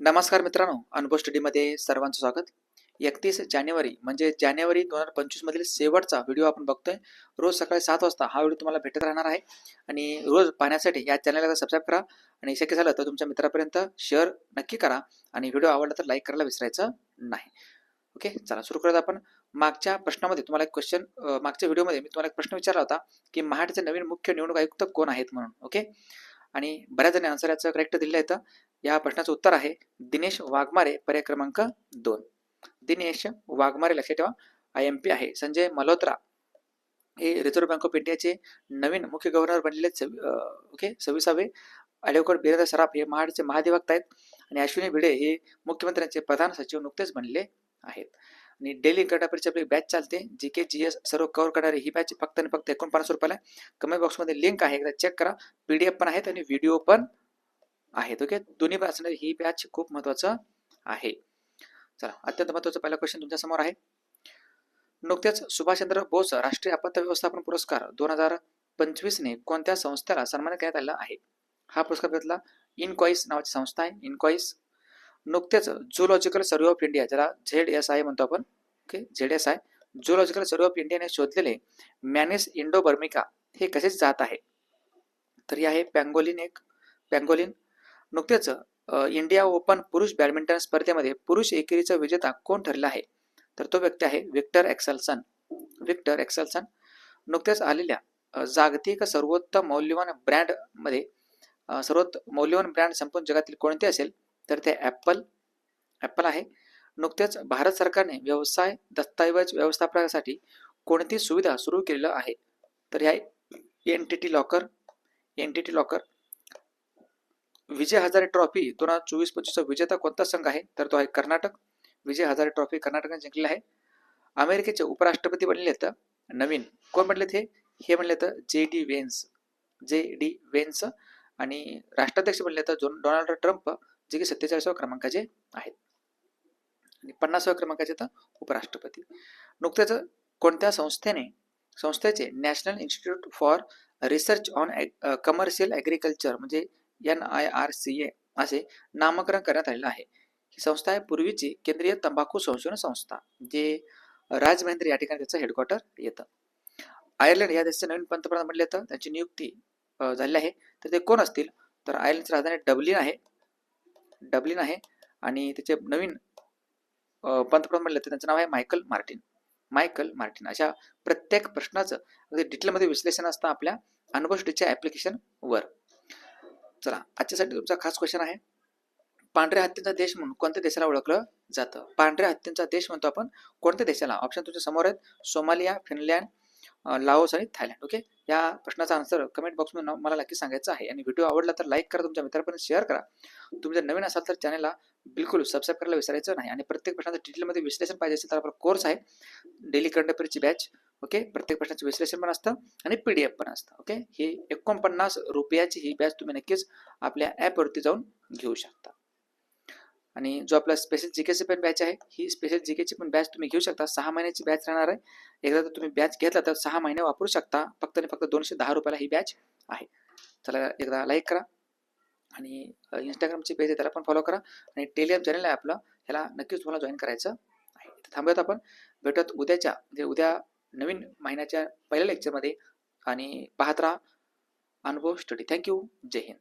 नमस्कार मित्रांनो अनुभव स्टडीमध्ये सर्वांचं स्वागत. एकतीस जानेवारी म्हणजे जानेवारी दोन हजार पंचवीस मधील शेवटचा व्हिडिओ आपण बघतोय. रोज सकाळी सात वाजता हा व्हिडिओ तुम्हाला भेटत राहणार आहे. आणि रोज पाहण्यासाठी या चॅनलला सबस्क्राईब करा. आणि शक्य झालं तर तुमच्या मित्रापर्यंत शेअर नक्की करा. आणि व्हिडिओ आवडला तर लाईक करायला विसरायचं नाही. ओके चला सुरू करत आपण. मागच्या प्रश्नामध्ये तुम्हाला एक क्वेश्चन मागच्या व्हिडिओमध्ये मी तुम्हाला एक प्रश्न विचारला होता की महाडचे नवीन मुख्य निवडणूक आयुक्त कोण आहेत म्हणून. ओके आणि बऱ्याच जणी आन्सर याचं करेक्ट दिलं येतं या प्रश्नाचं उत्तर आहे दिनेश वाघमारे पर्याय क्रमांक दोन. दिनेश वाघमारे लक्षात ठेवा आय एम पी आहे. संजय मल्होत्रा हे रिझर्व्ह बँक ऑफ इंडियाचे नवीन मुख्य गव्हर्नर बनलेले सवि- ओके सव्वीसावे ॲडव्होकेट बिरेंद्र सराफ हे महाडचे महाधिवक्ता आहेत. आणि अश्विनी भिडे हे मुख्यमंत्र्यांचे प्रधान सचिव नुकतेच बनले आहेत. आणि डेली गटापरीची आपली बॅच चालते. जी के जी एस सर्व कव्हर करणारी ही बॅच फक्त आणि फक्त एकोणपन्नास रुपयाला कमेंट बॉक्समध्ये लिंक आहे. एकदा चेक करा. पी डी एफ पण आहेत आणि व्हिडिओ पण आहेत ओके दोन्ही पण ही बॅच खूप महत्वाचं आहे. चला अत्यंत महत्त्वाचा पहिला क्वेश्चन तुमच्यासमोर आहे. नुकतेच सुभाषचंद्र बोस राष्ट्रीय आपत्ती व्यवस्थापन पुरस्कार दोन हजार पंचवीसने कोणत्या संस्थेला सन्मानित करण्यात आला आहे? हा पुरस्कार घेतला इनकॉईस नावाची संस्था आहे इनकॉईस नुकतेच झुलॉजिकल सर्व्हे ऑफ इंडिया ज्याला झेड एस आय म्हणतो आपण okay Z S I Zoological Survey of इंडियाने शोधलेले मॅनेस इंडो बर्मिका हे कसेच जात आहे? तर हे आहे पॅंगोलिन एक पॅंगोलिन नुकतेच इंडिया ओपन पुरुष बॅडमिंटन स्पर्धेमध्ये पुरुष एकेरीचा विजेता कोण ठरला आहे? तर तो व्यक्ती आहे विक्टर एक्सलसन. विक्टर एक्सलसन नुकतेच आलेल्या जागतिक सर्वोत्तम मौल्यवान ब्रँडमध्ये अ, मौल्यवान ब्रँड संपूर्ण जगातील कोणते असेल? तर ते ॲपल ॲपल आहे. नुकतेच भारत सरकारने व्यवसाय दस्तऐवज व्यवस्थापनासाठी कोणती सुविधा सुरू केलेलं आहे? तर ह्या N T T locker N T T locker Vijay Hazare trophy दोन हजार चोवीस पंचवीसचा विजेता कोणता संघ आहे? तर तो आहे कर्नाटक. विजय हजारे ट्रॉफी कर्नाटकाने जिंकलेला आहे. अमेरिकेचे उपराष्ट्रपती बनले तर नवीन कोण बनले हे? हे म्हणले तर J D Vance. J D Vance आणि राष्ट्राध्यक्ष बनले तर डोनाल्ड ट्रम्प जे की सत्तेचाळीसाव्या क्रमांकाचे आहेत. आणि पन्नासाव्या क्रमांकाचे तर उपराष्ट्रपती. नुकत्याच कोणत्या संस्थेने संस्थेचे National Institute for Research on Commercial Agriculture म्हणजे N I R C A असे नामकरण करण्यात आलेलं आहे. ही संस्था आहे पूर्वीची केंद्रीय तंबाखू संशोधन संस्था जे राजमहेंद्र या ठिकाणी त्याचं हेडक्वार्टर येतं. आयर्लंड या देशाचे नवीन पंतप्रधान म्हणले तर त्यांची नियुक्ती झाली झालेली आहे. तर ते कोण असतील? तर आयर्लंडची राजधानी डब्लिन आहे. डब्लिन आहे. आणि त्याचे नवीन पंतप्रधान म्हणले तर त्यांचं नाव आहे मायकल मार्टिन. Michael Martin. अशा प्रत्येक प्रश्नाचं अगदी डिटेलमध्ये विश्लेषण असतं आपल्या अनुभवष्टीच्या ॲप्लिकेशनवर चला आजच्यासाठी तुमचा खास क्वेश्चन आहे. पांढऱ्या हत्तींचा देश म्हणून कोणत्या देशाला ओळखलं जातं? पांढऱ्या हत्तींचा देश म्हणतो आपण कोणत्या देशाला? ऑप्शन तुमच्यासमोर आहेत. सोमालिया फिनलँड लाओस आणि थायलंड. ओके या प्रश्नाचा आन्सर कमेंट बॉक्समध्ये मला नक्की सांगायचं आहे. आणि व्हिडिओ आवडला तर लाईक करा तुमच्या मित्रांपर्यंत शेअर करा. तुम्ही जर नवीन असाल तर चॅनलला बिलकुल सबस्क्राईब करायला विसरायचं नाही. आणि प्रत्येक प्रश्नाचं डिटेलमध्ये विश्लेषण पाहिजे असेल तर आपला कोर्स आहे. डेली करंट अफेअरची बॅच ओके? प्रत्येक प्रश्नाचं विश्लेषण पण असतं आणि पी डी एफ पण असतं ओके? हे एकोणपन्नास रुपयाची ही बॅच तुम्ही नक्कीच आपल्या ॲपवरती जाऊन घेऊ शकता. आणि जो आपला स्पेशल जीकेची पण बॅच आहे ही स्पेशल जीकेची पण बॅच तुम्ही घेऊ शकता. सहा महिन्याची बॅच राहणार आहे. एकदा जर तुम्ही बॅच घेतला तर सहा महिने वापरू शकता. फक्त आणि फक्त दोनशे दहा रुपयाला ही बॅच आहे. चला एकदा लाईक करा. आणि इंस्टाग्रामची पेज आहे त्याला पण फॉलो करा. आणि टेलिग्राम चॅनल आहे आपलं. ह्याला नक्कीच तुम्हाला जॉईन करायचं आहे. थांबूयात आपण. भेटत उद्याच्या म्हणजे उद्या नवीन महिन्याच्या पहिल्या लेक्चरमध्ये आणि पाहत राहा अनुभव स्टडी थँक्यू जय हिंद.